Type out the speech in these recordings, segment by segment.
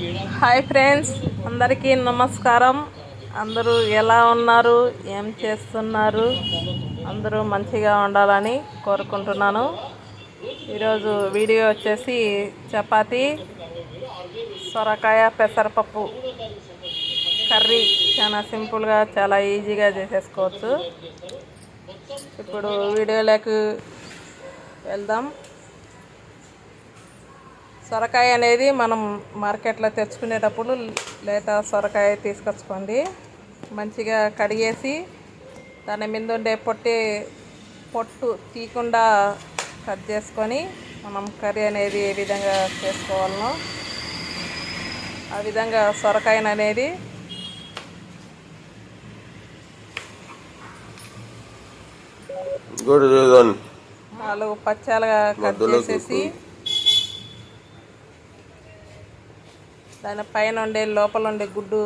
Hi friends అందరికీ నమస్కారం. అందరూ ఎలా ఉన్నారు? ఏం చేస్తున్నారు? అందరూ మంచిగా ఉండాలని కోరుకుంటున్నాను. ఈరోజు వీడియో వచ్చేసి చపాతి సొరకాయ పెసరపప్పు కర్రీ. చాలా సింపుల్గా చాలా ఈజీగా చేసేసుకోవచ్చు. ఇప్పుడు వీడియోలోకి వెళ్దాం. సొరకాయ అనేది మనం మార్కెట్లో తెచ్చుకునేటప్పుడు లేత సొరకాయ తీసుకొచ్చుకోండి. మంచిగా కడిగేసి దాని మీద ఉండే పొట్టి పొట్టు తీయకుండా కట్ చేసుకొని మనం కర్రీ అనేది ఏ విధంగా చేసుకోవాలనో ఆ విధంగా సొరకాయను అనేది నాలుగు పచ్చాలుగా కట్ చేసేసి దాని పైన ఉండే లోపల ఉండే గుడ్డు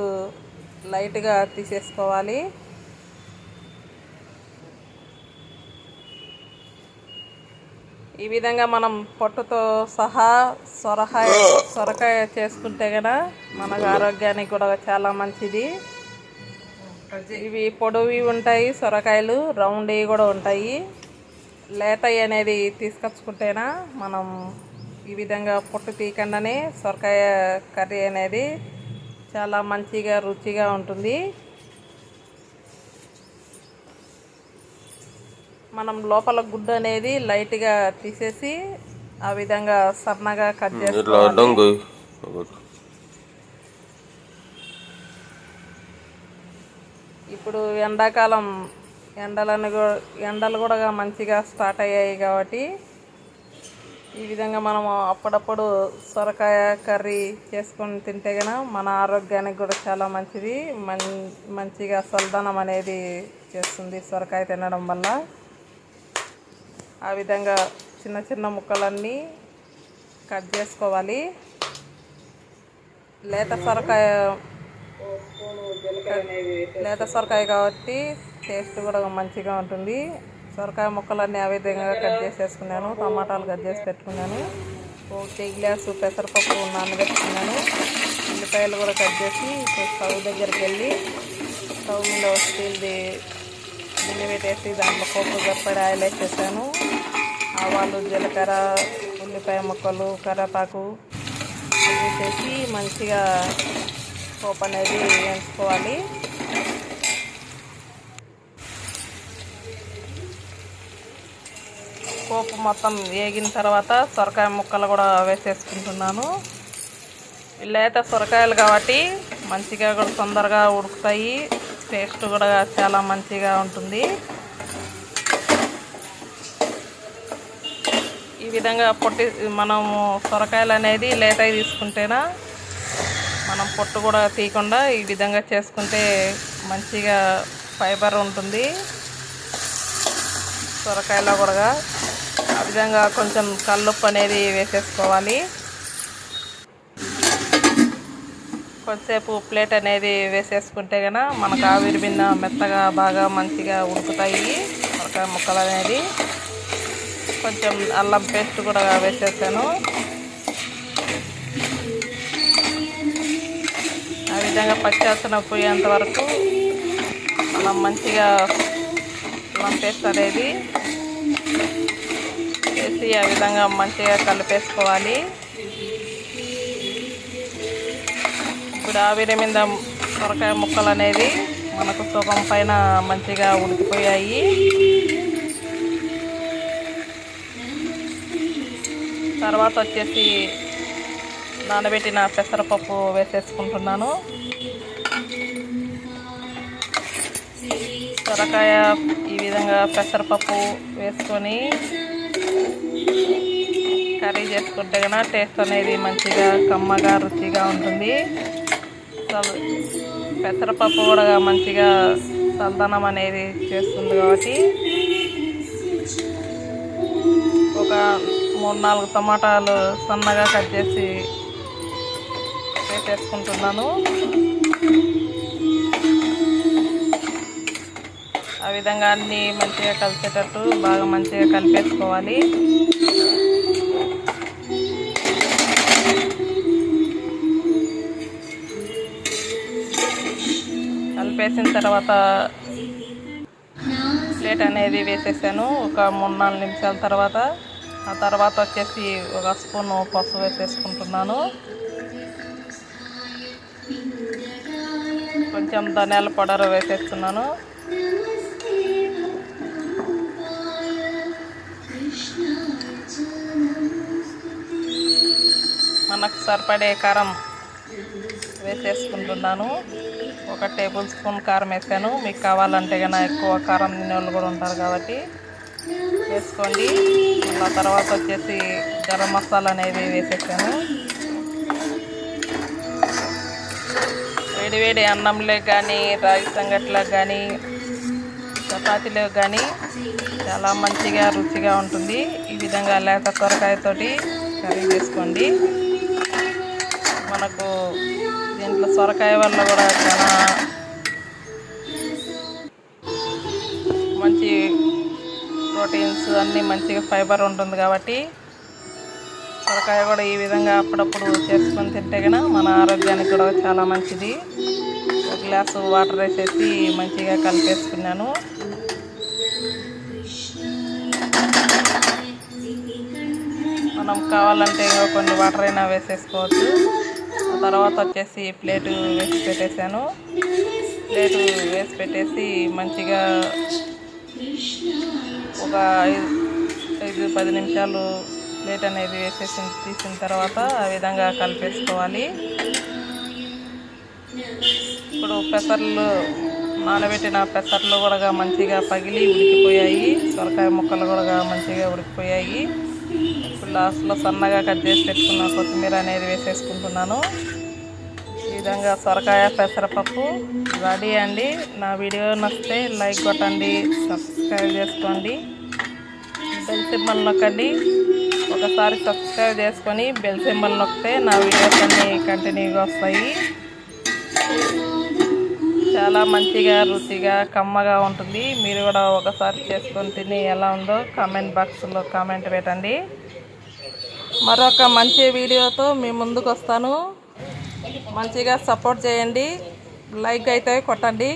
లైట్గా తీసేసుకోవాలి. ఈ విధంగా మనం పొట్టుతో సహా సొరకాయ సొరకాయ చేసుకుంటే కదా మనకు ఆరోగ్యానికి కూడా చాలా మంచిది. ఇవి పొడవి ఉంటాయి సొరకాయలు రౌండ్వి కూడా ఉంటాయి. లేతవి అనేది తీసుకొచ్చుకుంటేనా మనం ఈ విధంగా పొట్టు తీయకుండానే సొరకాయ కర్రీ అనేది చాలా మంచిగా రుచిగా ఉంటుంది. మనం లోపల గుడ్డు అనేది లైట్గా తీసేసి ఆ విధంగా సన్నగా కట్ చేసుకోవాలి. ఇప్పుడు ఎండాకాలం ఎండలను ఎండలు కూడా మంచిగా స్టార్ట్ అయ్యాయి కాబట్టి ఈ విధంగా మనము అప్పుడప్పుడు సొరకాయ కర్రీ చేసుకొని తింటే కనుక మన ఆరోగ్యానికి కూడా చాలా మంచిది. మన్ మంచిగా చల్లదనం అనేది చేస్తుంది సొరకాయ తినడం వల్ల. ఆ విధంగా చిన్న చిన్న ముక్కలన్నీ కట్ చేసుకోవాలి. లేత సొరకాయ లేత సొరకాయ కాబట్టి టేస్ట్ కూడా మంచిగా ఉంటుంది. సొరకాయ ముక్కలన్నీ ఆ విధంగా కట్ చేసేసుకున్నాను టమాటాలు కట్ చేసి పెట్టుకున్నాను. ఒక టీ గ్లాసు పెసరపప్పు నానబెట్టుకున్నాను. ఉల్లిపాయలు కూడా కట్ చేసి స్టవ్ దగ్గరికి వెళ్ళి స్టవ్ మీద స్టీల్ది గిన్నె పెట్టేసి దాంట్లో పప్పు గప్పడి ఆయిల్ వేసేసాను. ఆవాలు జీలకర్ర ఉల్లిపాయ ముక్కలు కరివేపాకు వేసేసి మంచిగా పోపు అనేది వేయించుకోవాలి పోపు మొత్తం వేగిన తర్వాత సొరకాయ ముక్కలు కూడా వేసేసుకుంటున్నాను. లేత సొరకాయలు కాబట్టి మంచిగా కూడా తొందరగా ఉడుకుతాయి. టేస్ట్ కూడా చాలా మంచిగా ఉంటుంది. ఈ విధంగా పొట్టి మనము సొరకాయలు అనేది లేతవి తీసుకుంటేనా మనం పొట్టు కూడా తీయకుండా ఈ విధంగా చేసుకుంటే మంచిగా ఫైబర్ ఉంటుంది. సొరకాయలో కూడా విధంగా కొంచెం కల్లుప్పు అనేది వేసేసుకోవాలి. కొద్దిసేపు ప్లేట్ అనేది వేసేసుకుంటే కనుక మనకు ఆవిరి బిన్న మెత్తగా బాగా మంచిగా ఉడుకుతాయి. సొరకాయ ముక్కలు అనేది. కొంచెం అల్లం పేస్ట్ కూడా వేసేసాను. ఆ విధంగా పచ్చాసన పోయేంత వరకు మనం మంచిగా అల్లం పేస్ట్ అనేది. వేసి ఆ విధంగా మంచిగా కలిపేసుకోవాలి. ఇప్పుడు ఆవిరి మీద సొరకాయ ముక్కలు అనేది మనకు సుఖం పైన మంచిగా ఉడికిపోయాయి. తర్వాత వచ్చేసి నానబెట్టిన పెసరపప్పు వేసేసుకుంటున్నాను. సొరకాయ ఈ విధంగా పెసరపప్పు వేసుకొని కర్రీ చేసుకుంటే కన్నా టేస్ట్ అనేది మంచిగా కమ్మగా రుచిగా ఉంటుంది. చల్- పెసరపప్పు కూడా మంచిగా సంతానం అనేది చేస్తుంది కాబట్టి. ఒక మూడు నాలుగు టమాటాలు సన్నగా కట్ చేసి వేసేసుకుంటున్నాను. ఆ విధంగా అన్నీ మంచిగా కలిసేటట్టు బాగా మంచిగా కలిపేసుకోవాలి. కలిపేసిన తర్వాత ప్లేట్ అనేది వేసేసాను. ఒక మూడు నాలుగు నిమిషాల తర్వాత ఆ తర్వాత వచ్చేసి ఒక స్పూన్ పసుపు వేసేసుకుంటున్నాను. కొంచెం ధనియాల పౌడర్ వేసేస్తున్నాను. మనకు సరిపడే కారం వేసేసుకుంటున్నాను. ఒక టేబుల్ స్పూన్ కారం వేసాను. మీకు కావాలంటే కన్నా ఎక్కువ కారం తినేవాళ్ళు కూడా ఉంటారు కాబట్టి వేసుకోండి. మళ్ళీ తర్వాత వచ్చేసి గరం మసాలా అనేది వేసేసాను. వేడివేడి అన్నంలో కానీ రాగి సంగట్లకు కానీ చపాతీలో కానీ చాలా మంచిగా రుచిగా ఉంటుంది. ఈ విధంగా లేత సొరకాయతోటి కర్రీ చేసుకోండి. మనకు దీంట్లో సొరకాయ వల్ల కూడా చాలా మంచి ప్రోటీన్స్ అన్నీ మంచిగా ఫైబర్ ఉంటుంది కాబట్టి సొరకాయ కూడా ఈ విధంగా అప్పుడప్పుడు చేసుకొని తింటే కనుక మన ఆరోగ్యానికి కూడా చాలా మంచిది. ఒక గ్లాసు వాటర్ వేసేసి మంచిగా కలిపేసుకున్నాను. మనం కావాలంటే కొన్ని వాటర్ అయినా వేసేసుకోవచ్చు. తర్వాత వచ్చేసి ప్లేటు వేసి పెట్టేశాను. ప్లేటు వేసి పెట్టేసి మంచిగా ఒక ఐదు ఐదు పది నిమిషాలు ప్లేట్ అనేది వేసేసి తీసిన తర్వాత ఆ విధంగా కలిపేసుకోవాలి. ఇప్పుడు పెసర్లు నానబెట్టిన పెసర్లు కూడా మంచిగా పగిలి ఉడికిపోయాయి. సొరకాయ ముక్కలు కూడా మంచిగా ఉడికిపోయాయి. ఇప్పుడు లాస్ట్లో సన్నగా కట్ చేసి పెట్టుకున్న కొత్తిమీర అనేది వేసేసుకుంటున్నాను. ఈ విధంగా సొరకాయ పెసరపప్పు రెడీ అండి. నా వీడియో నచ్చితే లైక్ కొట్టండి సబ్స్క్రైబ్ చేసుకోండి. బెల్ సింబల్ నొక్కండి. ఒకసారి సబ్స్క్రైబ్ చేసుకొని బెల్ సింబల్ నొక్కితే నా వీడియోస్ అన్నీ కంటిన్యూగా వస్తాయి. చాలా మంచిగా రుచిగా కమ్మగా ఉంటుంది. మీరు కూడా ఒకసారి చేసుకొని తిని ఎలా ఉందో కామెంట్ బాక్స్లో కామెంట్ పెట్టండి. మరొక మంచి వీడియోతో మీ ముందుకు వస్తాను. మంచిగా సపోర్ట్ చేయండి. లైక్ అయితే కొట్టండి.